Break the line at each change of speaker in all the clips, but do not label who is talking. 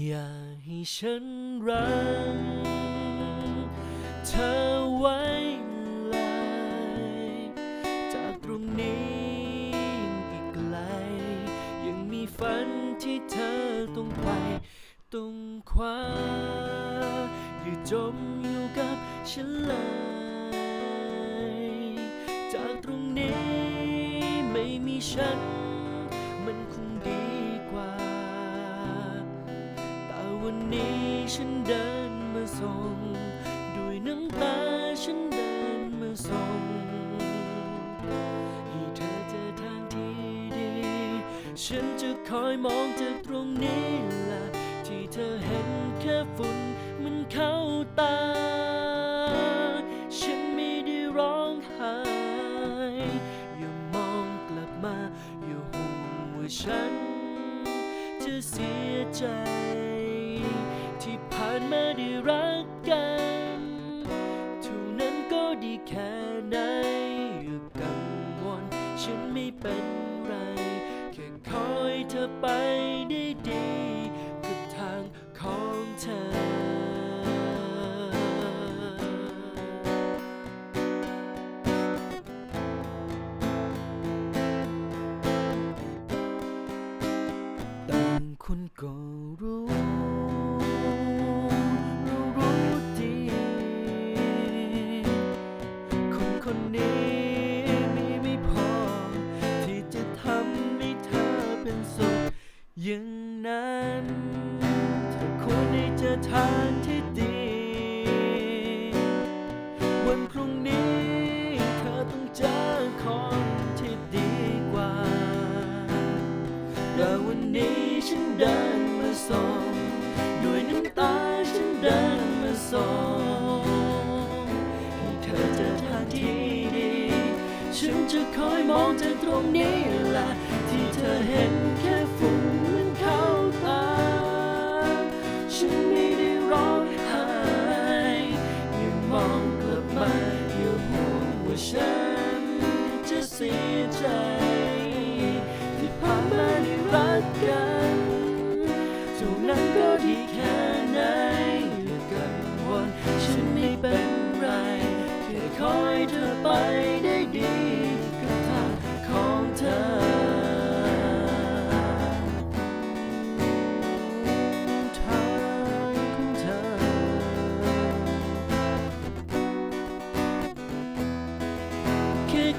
อย่าให้ฉันรักเธอไว้เลยจากตรงนี้อีกไกล ยังมีฝันที่เธอต้องไปต้องคว้าอย่าจมอยู่กับฉันเลยจากตรงนี้ไม่มีฉัน วันนี้ฉันเดินมาส่ง ด้วยน้ำตาฉันเดินมาส่ง ให้เธอเจอทางที่ดี ฉันจะคอยมองจากตรงนี้ละที่เธอเห็นแค่ฝุ่นมันเข้าตา ฉันไม่ได้ร้องไห้อย่ามองกลับมา อย่าห่วงว่าฉันจะเสียใจ มาได้รักกันเท่านั้นก็ดีแค่ไหนอย่ากังวลฉันไม่เป็นไร แค่คอยเธอไปได้ ทางที่ดี วันพรุ่งนี้เธอต้องเจอคนที่ดีกว่าแต่วันนี้ฉันเดินมาส่งด้วยน้ำตาฉันเดินมาส่งให้เธอเจอทางที่ดี ฉันจะคอยมองเธอตรงนี้แหละที่เธอ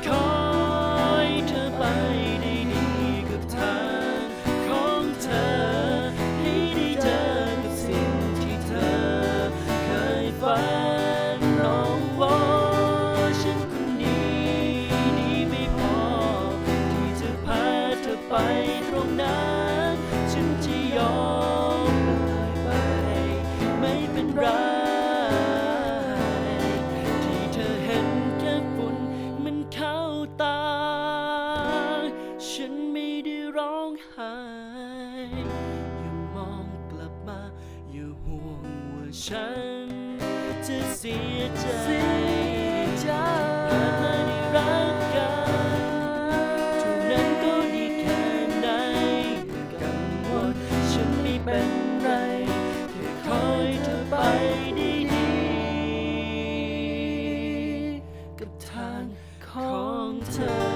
แฉันจะเสียใจเกิดมาได้รักกันเท่านั้นก็ดีแค่ไหนอย่กังวลฉันไม่เป็นไรแค่คอยเธอไปด้ดีกับทางของเธอ